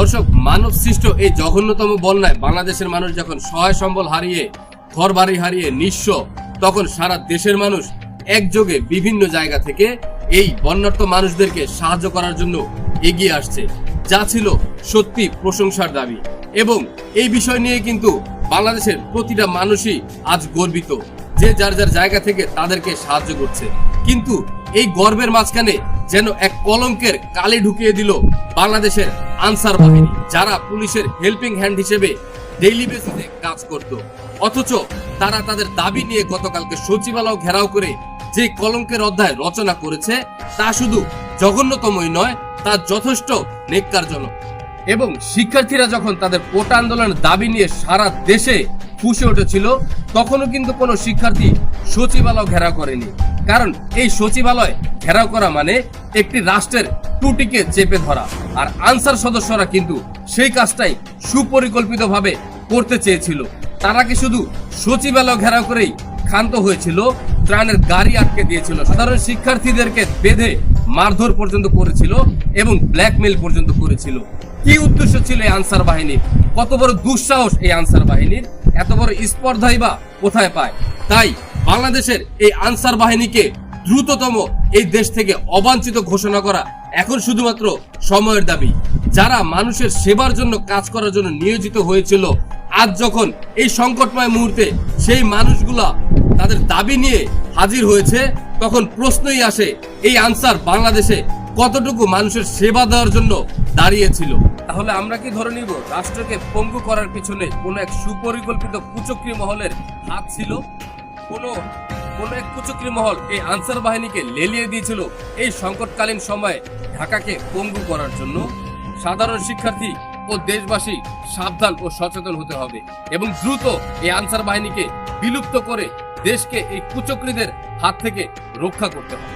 দর্শক মানব সৃষ্ট এই জঘন্যতম বন্যায় বাংলাদেশের মানুষ যখন সহায় সম্বল হারিয়ে ঘর বাড়ি হারিয়ে নিঃস্ব, তখন সারা দেশের মানুষ একযোগে বিভিন্ন জায়গা থেকে এই বন্যার্ত মানুষদেরকে সাহায্য করার জন্য এগিয়ে আসছে। যা ছিল সত্যি প্রশংসার দাবি। এবং এই বিষয় নিয়ে কিন্তু বাংলাদেশের প্রতিটা মানুষই আজ গর্বিত, যে যার যার জায়গা থেকে তাদেরকে সাহায্য করছে। কিন্তু এই গর্বের মাঝখানে যেন এক কলঙ্কের কালি ঢুকিয়ে দিল বাংলাদেশের আনসার বাহিনী, যারা পুলিশের হেল্পিং হ্যান্ড হিসেবে ডেইলি বেসিসে কাজ করত। অথচ তারা তাদের দাবি নিয়ে গতকালকে সচিবালয় ঘেরাও করে যে কলঙ্কের অধ্যায় রচনা করেছে, তা শুধু জঘন্যতমই নয়, তা যথেষ্ট নেককারজনক এবং শিক্ষার্থীরা যখন তাদের কোটা আন্দোলনের দাবি নিয়ে সারা দেশে ফুসে উঠেছিল, তখনও কিন্তু কোনো শিক্ষার্থী সচিবালয় ঘেরাও করেনি। কারণ এই সচিবালয় ঘেরাও করা মানে একটি রাষ্ট্রের টুটিকে চেপে ধরা। আর আনসার সদস্যরা কিন্তু সেই কাজটাই সুপরিকল্পিতভাবে করতে চেয়েছিল। তারা কি শুধু সচিবালয় ঘেরাও করেই ক্ষান্ত হয়েছিল? ত্রাণের গাড়ি আটকে দিয়েছিল। সাধারণ শিক্ষার্থীদেরকে বেঁধে মারধর পর্যন্ত করেছিল এবং ব্ল্যাকমেল পর্যন্ত করেছিল। কি উদ্দেশ্য ছিল এই আনসার বাহিনীর কত বড় দুঃসাহস এই আনসার বাহিনীর? এত বড় স্পর্ধাই বা কোথায় পায়? তাই বাংলাদেশের এই আনসার বাহিনীকে দ্রুততম এই দেশ থেকে অবাঞ্ছিত ঘোষণা করা এখন শুধুমাত্র সময়ের দাবি। যারা মানুষের সেবার জন্য কাজ করার জন্য নিয়োজিত হয়েছিল, আজ যখন এই সংকটময় মুহূর্তে সেই মানুষগুলা তাদের দাবি নিয়ে হাজির হয়েছে, তখন প্রশ্নই আসে, এই আনসার বাংলাদেশে কতটুকু মানুষের সেবা দেওয়ার জন্য দাঁড়িয়েছিল? তাহলে আমরা কি ধরে নিব, রাষ্ট্রকে পঙ্গু করার পিছনে কোনো এক সুপরিকল্পিত কুচক্রী মহলের হাত ছিল? কোন কোন এক কুচক্রি মহল এই আনসার বাহিনীকে লেলিয়ে দিয়েছিল এই সংকটকালীন সময়ে ঢাকাকে পঙ্গু করার জন্য। সাধারণ শিক্ষার্থী ও দেশবাসী সাবধান ও সচেতন হতে হবে এবং দ্রুত এই আনসার বাহিনীকে বিলুপ্ত করে দেশকে এই কুচক্রীদের হাত থেকে রক্ষা করতে হবে।